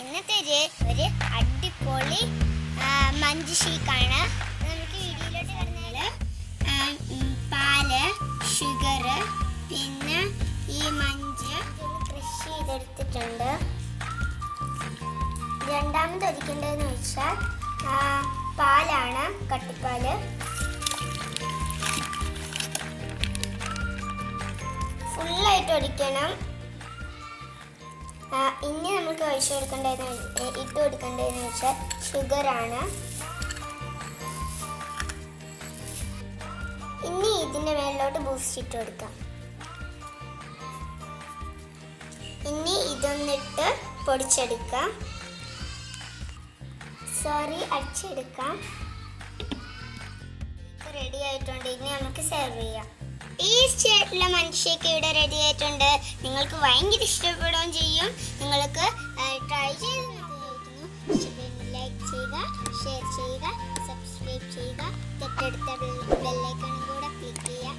ഇന്നത്തെ ഒരു ഒരു അടിപൊളി മഞ്ചിഷീക്കാണ് നമുക്ക് വീഡിയോയിലോട്ട് കിടന്നാൽ പാൽ ഷുഗർ പിന്നെ ഈ മഞ്ച് കൃഷി ചെയ്തെടുത്തിട്ടുണ്ട്. രണ്ടാമത് ഒരിക്കേണ്ടതെന്ന് വെച്ചാൽ പാലാണ് കട്ടിപ്പാൽ. ഫുള്ളായിട്ട് ഒഴിക്കണം ഇനി നമുക്ക് ഒഴിച്ചു കൊടുക്കേണ്ടതെന്ന് ഇട്ട് കൊടുക്കേണ്ടതെന്ന് വെച്ചാൽ ഷുഗറാണ് ഇനി ഇതിന്റെ മേളിലോട്ട് ബൂസ്റ്റ് ഇട്ട് കൊടുക്കാം. ഇനി ഇതൊന്നിട്ട് പൊടിച്ചെടുക്കാം. സോറി അടിച്ചെടുക്കാം. റെഡി ആയിട്ടുണ്ട്. ഇനി നമുക്ക് സെർവ് ചെയ്യാം. ഈ ആയിട്ടുള്ള മനുഷ്യക്ക് ഇവിടെ റെഡി ആയിട്ടുണ്ട്. നിങ്ങൾക്ക് ഭയങ്കര ഇഷ്ടപ്പെടുകയും ചെയ്യും. നിങ്ങൾക്ക് ട്രൈ ചെയ്ത് ലൈക്ക് ചെയ്യുക ഷെയർ ചെയ്യുക സബ്സ്ക്രൈബ് ചെയ്യുക. തൊട്ടടുത്ത ബെല്ലൈക്കണും കൂടെ ക്ലിക്ക് ചെയ്യുക.